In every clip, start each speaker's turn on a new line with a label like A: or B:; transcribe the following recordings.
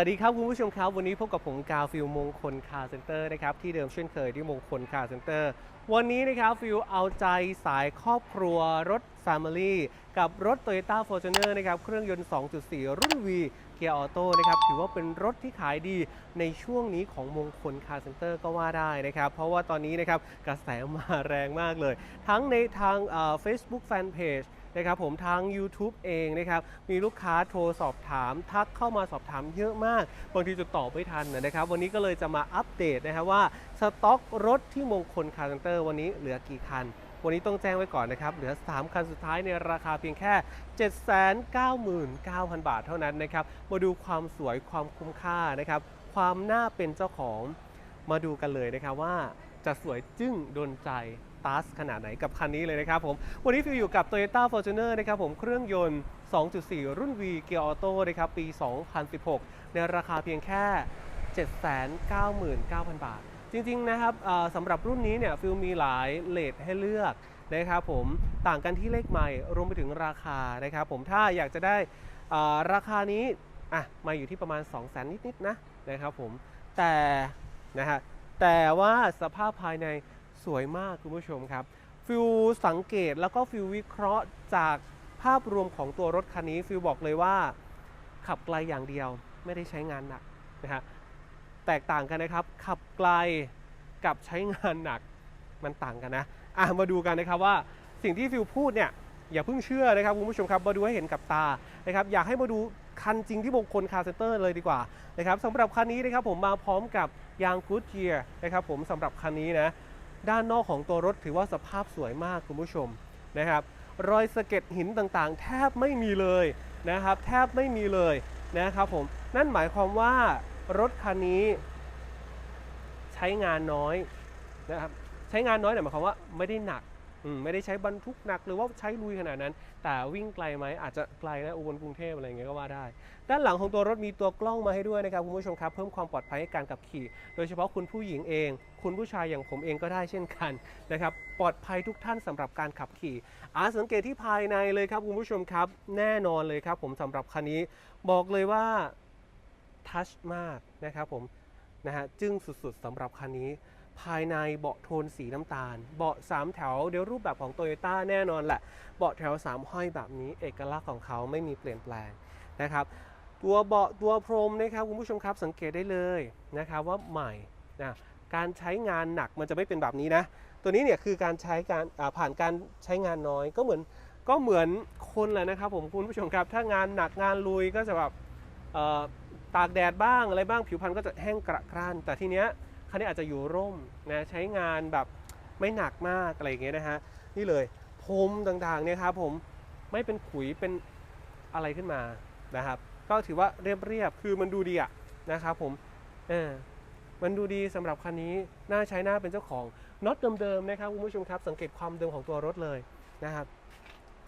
A: วัสดีครับคุณผู้ชมครับ วันนี้พบกับผมกาวฟิลมงคลคาร์เซ็นเตอร์นะครับที่เดิมเช่นเคยที่มงคลคาร์เซ็นเตอร์วันนี้นะครับฟิลเอาใจสายครอบครัวรถ Family กับรถ Toyota Fortuner นะครับเครื่องยนต์ 2.4 รุ่น V เกียร์ออโต้นะครับถือว่าเป็นรถที่ขายดีในช่วงนี้ของมงคลคาร์เซ็นเตอร์ก็ว่าได้นะครับ เพราะว่าตอนนี้นะครับกระแสมาแรงมากเลย ทั้งในทางเอ่อ Facebook Fanpage น นะครับผมทาง YouTube เองนะครับมีลูกค้าโทรสอบถาม ทักเข้ามาสอบถามเยอะมาก บางทีจะตอบไม่ทันนะครับ วันนี้ก็เลยจะมาอัปเดตนะครับว่าสต็อกรถที่มงคลคาร์เซนเตอร์วันนี้เหลือกี่คันวันนี้ต้องแจ้งไว้ก่อนนะครับ เหลือ 3 คันสุดท้ายในราคาเพียงแค่ 799,000 บาทเท่านั้นนะครับ มาดูความสวยความคุ้มค่านะครับ ความน่าเป็นเจ้าของ มาดูกันเลยนะครับว่าจะสวยจึ้งโดนใจัสขนาดไหนกับคันนี้เลยนะครับผม วันนี้ฟิวอยู่กับ Toyota Fortuner นะครับผมเครื่องยนต์ 2.4 รุ่น V เกียร์ออโต้นะครับปี 2016 ในราคาเพียงแค่ 799,000 บาท จริง ๆ นะครับสำหรับรุ่นนี้เนี่ยฟิลมีหลายเลทให้เลือกนะครับผมต่างกันที่เลขใหม่รวมไปถึงราคานะครับผมถ้าอยากจะได้ราคานี้อะมาอยู่ที่ประมาณ 2 0 0 0 0 0 นิดๆนะนะครับผมแต่นะฮะแต่ว่าสภาพภายใน สวยมากคุณผู้ชมครับ ฟิลสังเกตแล้วก็ฟิลวิเคราะห์จากภาพรวมของตัวรถคันนี้ฟิลบอกเลยว่า ขับไกลอย่างเดียวไม่ได้ใช้งานหนักนะฮะแตกต่างกันนะครับ ขับไกลกับใช้งานหนักมันต่างกันนะอะมาดูกันนะครับว่าสิ่งที่ฟิลพูดเนี่ยอย่าเพิ่งเชื่อนะครับคุณผู้ชมครับมาดูให้เห็นกับตานะครับอยากให้มาดูคันจริงที่มงคลคาร์เซนเตอร์เลยดีกว่านะครับสำหรับคันนี้นะครับผมมาพร้อมกับยางกูดเกียร์นะครับผมสำหรับคันนี้นะ ด้านนอกของตัวรถถือว่าสภาพสวยมากคุณผู้ชมนะครับ รอยสะเก็ดหินต่างๆ แทบไม่มีเลยนะครับ แทบไม่มีเลยนะครับผมนั่นหมายความว่ารถคันนี้ ใช้งานน้อยนะครับใช้งานน้อยเนี่ยหมายความว่าไม่ได้หนัก ไม่ได้ใช้บรรทุกหนักหรือว่าใช้ลุยขนาดนั้น แต่วิ่งไกลไหมอาจจะไกลนะอุบลกรุงเทพอะไรอย่างเงี้ยก็ว่าได้ ด้านหลังของตัวรถมีตัวกล้องมาให้ด้วยนะครับคุณผู้ชมครับเพิ่มความปลอดภัยให้การขับขี่ โดยเฉพาะคุณผู้หญิงเอง คุณผู้ชายอย่างผมเองก็ได้เช่นกันนะครับปลอดภัยทุกท่านสำหรับการขับขี่อาสังเกตที่ภายในเลยครับคุณผู้ชมครับ แน่นอนเลยครับ ผมสำหรับคันนี้บอกเลยว่าทัชมากนะครับผมนะฮะจึ้งสุดๆสำหรับคันนี้ ภายในเบาะโทนสีน้ำตาล เบาะ 3 แถวเดี๋ยวรูปแบบของโตโยต้าแน่นอนแหละ เบาะแถว 3 ห้อยแบบนี้ เอกลักษณ์ของเขาไม่มีเปลี่ยนแปลงนะครับ ตัวเบาะตัวพรมนะครับคุณผู้ชมครับสังเกตได้เลยนะครับว่าใหม่นะการใช้งานหนักมันจะไม่เป็นแบบนี้นะ ตัวนี้เนี่ยคือการใช้การผ่านการใช้งานน้อยก็เหมือนก็เหมือนคนแหละนะครับผมคุณผู้ชมครับ ถ้างานหนักงานลุยก็จะแบบตากแดดบ้างอะไรบ้างผิวพรรณก็จะแห้งกระกร้าน แต่ทีเนี้ย คันนี้อาจจะอยู่ร่มนะใช้งานแบบไม่หนักมากอะไรอย่างเงี้ยนะฮะนี่เลยพรมต่างๆเนี่ยครับผมไม่เป็นขุยเป็นอะไรขึ้นมานะครับ ก็ถือว่าเรียบๆคือมันดูดีอะนะครับผมเออมันดูดีสำหรับคันนี้น่าใช้หน้าเป็นเจ้าของน็อตเดิมๆนะครับคุณผู้ชมครับ สังเกตความเดิมของตัวรถเลยนะครับ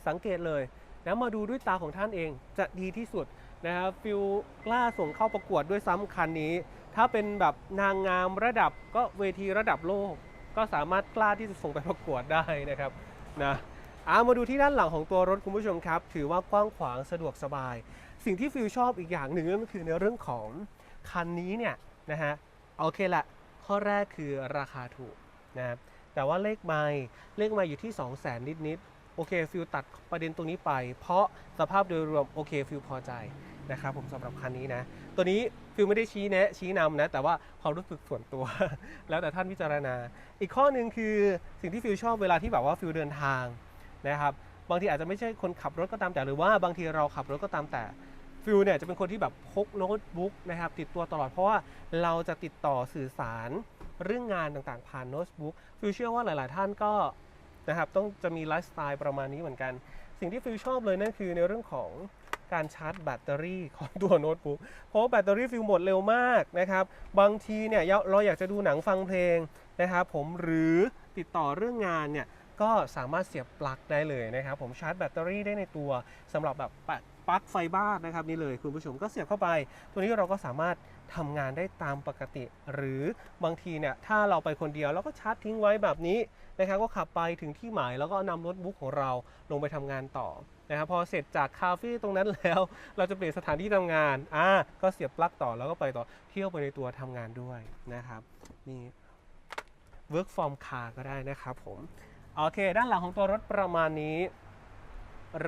A: สังเกตเลยแล้วมาดูด้วยตาของท่านเองจะดีที่สุดนะครับฟิลกล้าส่งเข้าประกวดด้วยซ้ำคันนี้ ถ้าเป็นแบบนางงามระดับก็เวทีระดับโลก ก็สามารถกล้าที่จะส่งไปประกวดได้นะครับนะอามาดูที่ด้านหลังของตัวรถคุณผู้ชมครับ ถือว่ากว้างขวางสะดวกสบาย สิ่งที่ฟิลชอบอีกอย่างหนึ่งก็คือในเรื่องของคันนี้เนี่ยนะฮะโอเคละข้อแรกคือราคาถูกนะครับแต่ว่าเลขไมล์เลขไมล์อยู่ที่ 2 0 0 0 0 นิดนิดๆโอเคฟิลตัดประเด็นตรงนี้ไป เพราะสภาพโดยรวมโอเคฟิลพอใจนะครับผมสำหรับคันนี้นะ ตัวนี้ฟิลไม่ได้ชี้แนะชี้นำนะ แต่ว่าความรู้สึกส่วนตัว แล้วแต่ท่านพิจารณา อีกข้อหนึ่งคือสิ่งที่ฟิลชอบเวลาที่แบบว่าฟิลเดินทางนะครับบางทีอาจจะไม่ใช่คนขับรถก็ตามแต่หรือว่าบางทีเราขับรถก็ตามแต่ฟิลเนี่ยจะเป็นคนที่แบบพกโน้ตบุ๊กนะครับติดตัวตลอดเพราะว่าเราจะติดต่อสื่อสารเรื่องงานต่างๆ ผ่านโน้ตบุ๊กฟิลเชื่อว่าหลาย ๆ ท่านก็นะครับต้องจะมีไลฟ์สไตล์ประมาณนี้เหมือนกัน สิ่งที่ฟิลชอบเลยนั่นคือในเรื่องของ การชาร์จแบตเตอรี่ของตัวโน้ตบุ๊กเพราะแบตเตอรี่ฟิลหมดเร็วมากนะครับ บางทีเนี่ยเราอยากจะดูหนังฟังเพลงนะครับผมหรือติดต่อเรื่องงานเนี่ยก็สามารถเสียบปลั๊กได้เลยนะครับ ผมชาร์จแบตเตอรี่ได้ในตัวสำหรับแบบปะปลั๊กไฟบ้านนะครับนี่เลยคุณผู้ชมก็เสียบเข้าไป ตัวนี้เราก็สามารถทำงานได้ตามปกติ หรือบางทีเนี่ยถ้าเราไปคนเดียวเราก็ชาร์จทิ้งไว้แบบนี้นะครับก็ขับไปถึงที่หมายแล้วก็นำโน้ตบุ๊กของเราลงไปทำงานต่อ นะครับพอเสร็จจากคาเฟ่ตรงนั้นแล้ว เราจะเปลี่ยนสถานที่ทำงานอ่าก็เสียบปลั๊กต่อแล้วก็ไปต่อเที่ยวไปในตัวทำงานด้วยนะครับนี่ work from car ก็ได้นะครับผมโอเค ด้านหลังของตัวรถประมาณนี้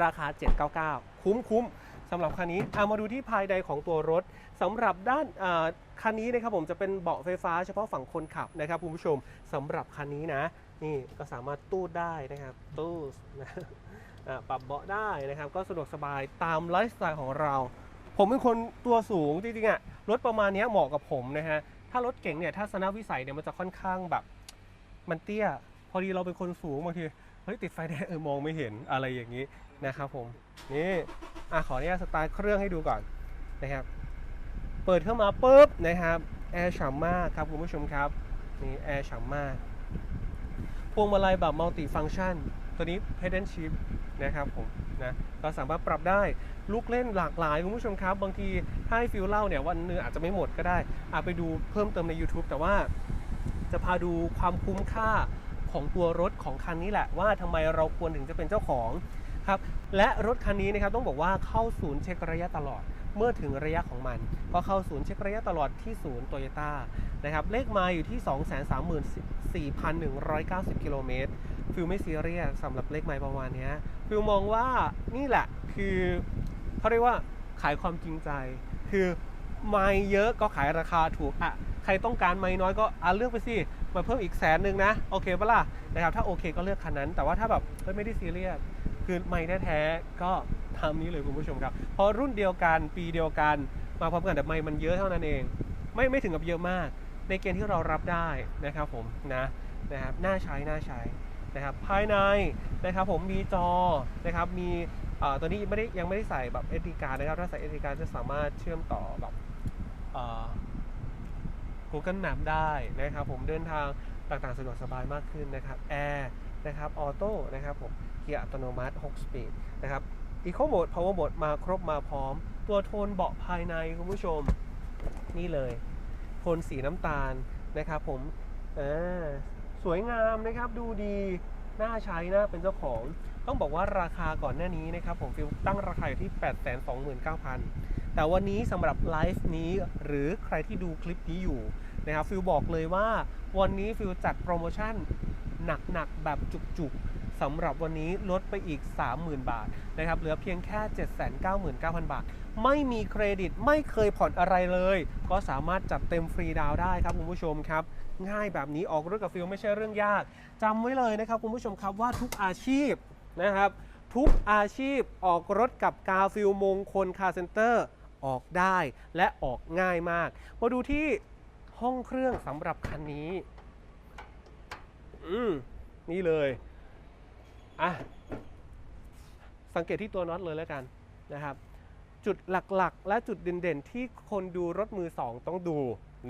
A: ราคา 799 คุ้มคุ้มสำหรับคันนี้เอามาดูที่ภายในของตัวรถสำหรับด้านอ่าคันนี้นะครับผมจะเป็นเบาะไฟฟ้าเฉพาะฝั่งคนขับนะครับคุณผู้ชมสำหรับคันนี้นะ นี่ก็สามารถตู้ได้นะครับตู้นะ ปรับเบาะได้นะครับ ก็สะดวกสบายตามไลฟ์สไตล์ของเรา ผมเป็นคนตัวสูงจริงๆอะรถประมาณนี้เหมาะกับผมนะฮะ ถ้ารถเก่งเนี่ยทัศนวิสัยเนี่ยมันจะค่อนข้างแบบมันเตี้ย พอดีเราเป็นคนสูงบางทีเฮ้ยติดไฟแดงเออมองไม่เห็นอะไรอย่างนี้นะครับผมนี่อะขออนุญาตสตาร์ทเครื่องให้ดูก่อนนะครับเปิดเข้ามาปุ๊บนะครับแอร์ฉ่ำมากครับคุณผู้ชมครับนี่แอร์ฉ่ำมาก พวงมาลัยแบบมัลติฟังก์ชันตัวนี้ pedal shift นะครับผมนะเราสามารถปรับได้ลูกเล่นหลากหลายคุณผู้ชมครับ บางทีถ้าให้ฟิลเล่าเนี่ยวันนึงอาจจะไม่หมดก็ได้อาไปดูเพิ่มเติมใน YouTube แต่ว่าจะพาดูความคุ้มค่าของตัวรถของคันนี้แหละว่าทำไมเราควรถึงจะเป็นเจ้าของ ครับและรถคันนี้นะครับต้องบอกว่าเข้าศูนย์เช็คระยะตลอดเมื่อถึงระยะของมัน ก็เข้าศูนย์เช็คระยะตลอดที่ศูนย์โตโยต้านะครับเลขมาอยู่ที่ 234,190 กิโลเมตรฟิลไม่ซีเรียสสำหรับเลขไม้ประมาณนี้ฟิลมองว่านี่แหละคือเขาเรียกว่าขายความจริงใจ คือไม้เยอะก็ขายราคาถูกอะใครต้องการไม้น้อยก็อะเลือกไปสิมาเพิ่มอีกแสนหนึ่งนะ โอเคปะล่ะนะครับถ้าโอเคก็เลือกคันนั้น แต่ว่าถ้าแบบไม่ได้ซีเรียส คือไม่แท้ๆก็ทำนี้เลยคุณผู้ชมครับพราะรุ่นเดียวกันปีเดียวกันมาพร้อมกันแต่ไม่มันเยอะเท่านั้นเอง ไม่ไม่ถึงกับเยอะมาก ในเกณฑ์ที่เรารับได้นะครับผมนะนะครับน่าใช้น่าใช้นะครับภายในนะครับผมมีจอนะครับมีเอ่อตัวนี้ไม่ได้ยังไม่ได้ใส่แบบ SD card นะครับถ้าใส่ SD card จะสามารถเชื่อมต่อแบบอ่อ Google Map ได้นะครับผมเดินทางต่างๆสะดวกสบายมากขึ้นนะครับแอร์นะครับออโต้นะครับผม เกียร์อัตโนมัติ 6 สปีดนะครับ Eco Mode Power Mode มาครบมาพร้อม ตัวโทนเบาะภายในคุณผู้ชม นี่เลย โทนสีน้ำตาลนะครับผมสวยงามนะครับดูดีน่าใช้นะเป็นเจ้าของ ต้องบอกว่าราคาก่อนหน้านี้นะครับ ผมฟิลตั้งราคาอยู่ที่ 829,000 แต่วันนี้สำหรับไลฟ์นี้หรือใครที่ดูคลิปนี้อยู่นะครับฟิลบอกเลยว่าวันนี้ฟิลจัดโปรโมชั่นหนักๆแบบจุกๆ สำหรับวันนี้ลดไปอีก 30,000 บาทนะครับเหลือเพียงแค่ 799,000 บาท ไม่มีเครดิตไม่เคยผ่อนอะไรเลย ก็สามารถจัดเต็มฟรีดาวได้ครับคุณผู้ชมครับง่ายแบบนี้ออกรถกับฟิลไม่ใช่เรื่องยากจำไว้เลยนะครับคุณผู้ชมครับว่าทุกอาชีพนะครับทุกอาชีพออกรถกับกาฟิลมงคลคาร์เซ็นเตอร์ออกได้และออกง่ายมาก มาดูที่ห้องเครื่องสำหรับคันนี้ อืม นี่เลย อะสังเกตที่ตัวน็อตเลยแล้วกันนะครับ จุดหลักๆ และจุดเด่นๆ ที่คนดูรถมือสองต้องดู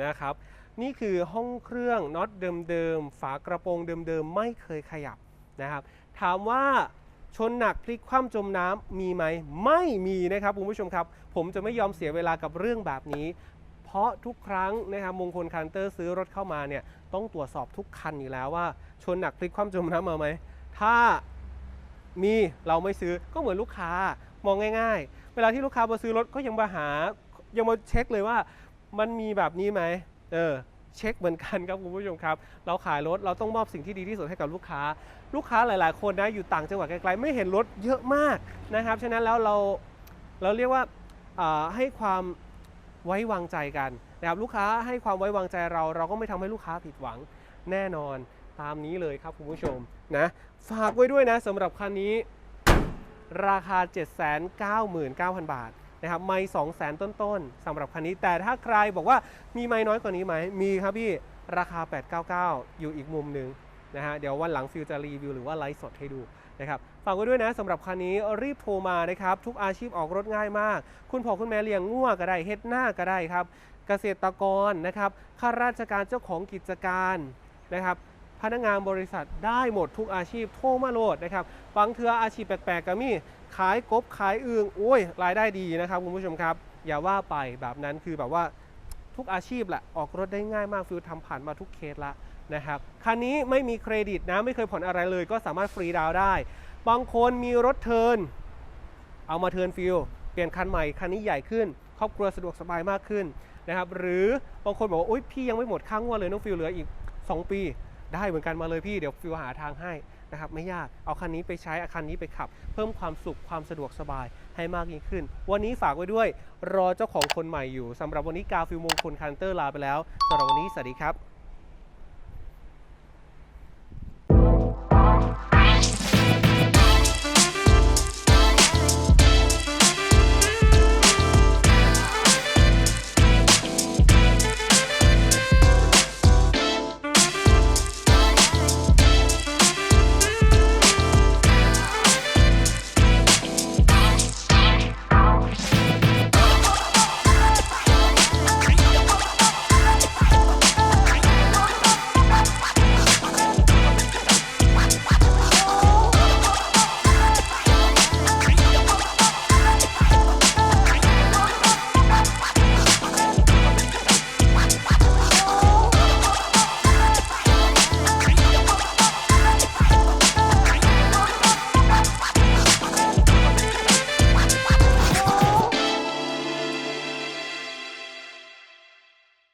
A: นะครับ นี่คือห้องเครื่องน็อตเดิมๆ ฝากระโปรงเดิมๆ ไม่เคยขยับนะครับ ถามว่าชนหนักพลิกคว่ำจมน้ำมีไหม ไม่มีนะครับคุณผู้ชมครับ ผมจะไม่ยอมเสียเวลากับเรื่องแบบนี้ เพราะทุกครั้งนะครับมงคลคันเตอร์ซื้อรถเข้ามาเนี่ยต้องตรวจสอบทุกคันอยู่แล้วว่า ชนหนักพลิกคว่ำจมน้ำมาไหมถ้า มีเราไม่ซื้อก็เหมือนลูกค้ามองง่าย ๆ เวลาที่ลูกค้ามาซื้อรถก็ยังมาหา ยังมาเช็คเลยว่ามันมีแบบนี้ไหมเออเช็คเหมือนกันครับคุณผู้ชมครับ เราขายรถเราต้องมอบสิ่งที่ดีที่สุดให้กับลูกค้า ลูกค้าหลาย ๆ คนนะอยู่ต่างจังหวัดไกลๆไม่เห็นรถเยอะมากนะครับฉะนั้นแล้วเราเราเรียกว่าาให้ความไว้วางใจกันนะครับลูกค้าให้ความไว้วางใจเรา เราก็ไม่ทำให้ลูกค้าผิดหวังแน่นอน ตามนี้เลยครับคุณผู้ชมนะฝากไว้ด้วยนะสำหรับคันนี้ ราคา 799,000 บาทนะครับไม่200,000ต้นๆสำหรับคันนี้ แต่ถ้าใครบอกว่ามีไม่น้อยกว่านี้ไหมมีครับพี่ราคา 899 อยู่อีกมุมหนึ่งนะฮะเดี๋ยววันหลังฟิวจะรีวิวหรือว่าไลฟ์สดให้ดูนะครับฝากไว้ด้วยนะสำหรับคันนี้รีบโทรมานะครับ ทุกอาชีพออกรถง่ายมาก คุณพ่อคุณแม่เลี้ยงงัวก็ได้เฮ็ดหน้าก็ได้ครับ เกษตรกรนะครับข้าราชการเจ้าของกิจการนะครับ พนักงานบริษัทได้หมดทุกอาชีพโทรมาโหลดนะครับบางเทืออาชีพแปลกๆก็มีขายกบขายอึงโอ้ยรายได้ดีนะครับคุณผู้ชมครับ อย่าว่าไปแบบนั้นคือแบบว่าทุกอาชีพแหละออกรถได้ง่ายมากฟิวทำผ่านมาทุกเคสละนะครับคันนี้ไม่มีเครดิตนะไม่เคยผ่อนอะไรเลย ก็สามารถฟรีดาวได้ บางคนมีรถเทินเอามาเทินฟิลเปลี่ยนคันใหม่คันนี้ใหญ่ขึ้น ครอบครัวสะดวกสบายมากขึ้นนะครับหรือบางคนบอกว่าอุ้ยพี่ยังไม่หมดค่างวดเลยน้องฟิลเหลืออีก 2 ปี ได้เหมือนกันมาเลยพี่เดี๋ยวฟิวหาทางให้นะครับไม่ยากเอาคันนี้ไปใช้อาคันนี้ไปขับ เพิ่มความสุขความสะดวกสบายให้มากยิ่งขึ้น วันนี้ฝากไว้ด้วยรอเจ้าของคนใหม่อยู่สำหรับวันนี้กาฟิวมงคลคันเตอร์ลาไปแล้วสำหรับวันนี้สวัสดีครับ